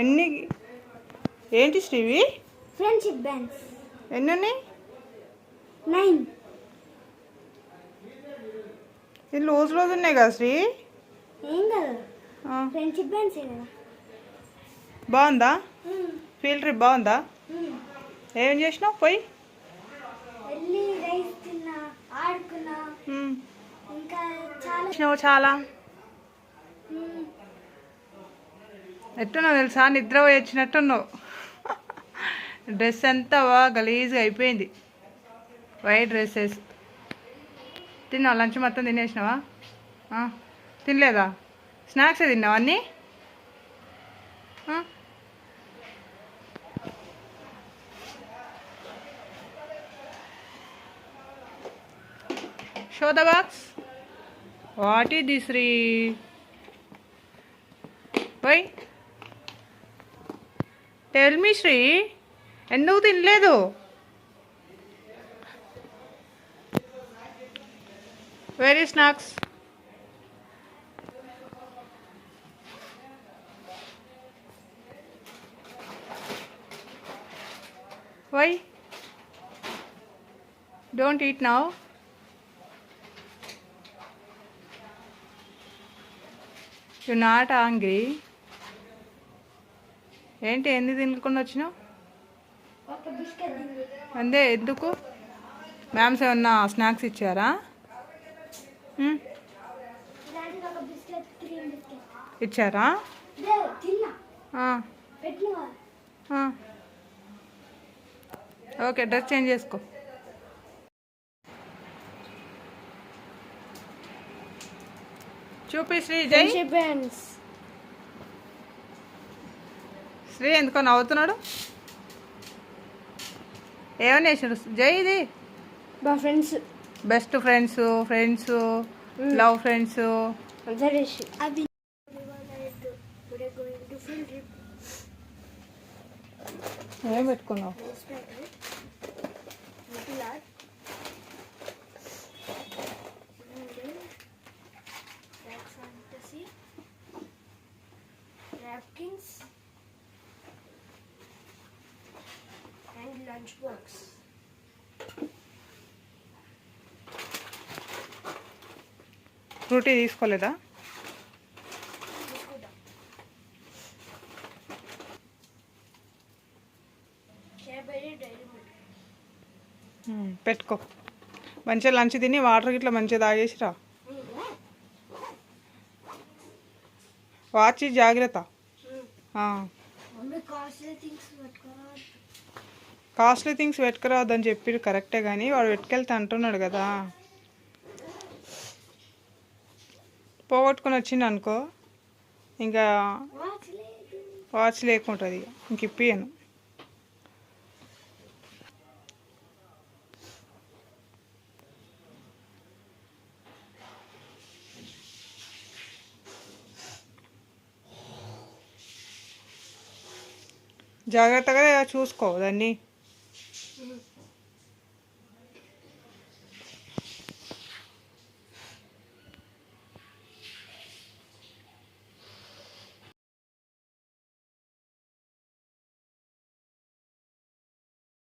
ఎన్ని ఏంటి Srivi? Friendship bands ఎన్ని ఉన్నాయి నైన్. ఇది రోజు రోజు ఉన్నాయి కదా శ్రీ? ఏం కదా? ఫ్రెండ్షిప్ బ్యాండ్స్ కదా. బాగుందా? ఫీల్ ట్రిప్ బాగుందా? ఏం చేసినావు పోయి. ఇంకా చాలా చాలా. ఎట్టున్నావు తెలుసా? నిద్ర పోయి వచ్చినట్టున్నావు. డ్రెస్ అంతా బాగా గలీజ్గా అయిపోయింది. White dresses. తిన్నావు? లంచ్ మొత్తం తినేసినావా? తినలేదా? స్నాక్స్ తిన్నావా అన్నీ? ఆ? షో ద బాక్స్ వాట్ ఈ దిస్ రీ వై టెల్ మీ శ్రీ ఎందుకు తినలేదు? Very snacks why don't eat now you not angry ఏంటి ఎన్ని తినకుండా వచ్చినావు? అందే ఎందుకు? మ్యామ్స్ ఏమన్నా స్నాక్స్ ఇచ్చారా? ఇచ్చారా. ఓకే డ్రెస్ చేంజ్ చేసుకో. చూపి శ్రీ జై. శ్రీ ఎందుకో నవ్వుతున్నాడు? ఏమని వేసాడు జై ఇది. మా friends. Best friends friends love friends. అవి ఏం పెట్టుకున్నావు? And lunchbox. ఫ్రూటీ తీసుకోలేదా? పెట్టుకో. మంచిగా లంచ్ తిని వాటర్ గిట్లా మంచిగా తాగేసిరా. వాచి జాగ్రత్త. కాస్ట్లీ థింగ్స్ పెట్టుకురావద్దని చెప్పి కరెక్టే కానీ వాడు పెట్టుకెళ్తే అంటున్నాడు కదా. పోగొట్టుకుని వచ్చింది అనుకో ఇంకా వాచ్ లేకుంటుంది ఇంక ఇప్పియను జాగ్రత్తగా చూసుకో దాన్ని.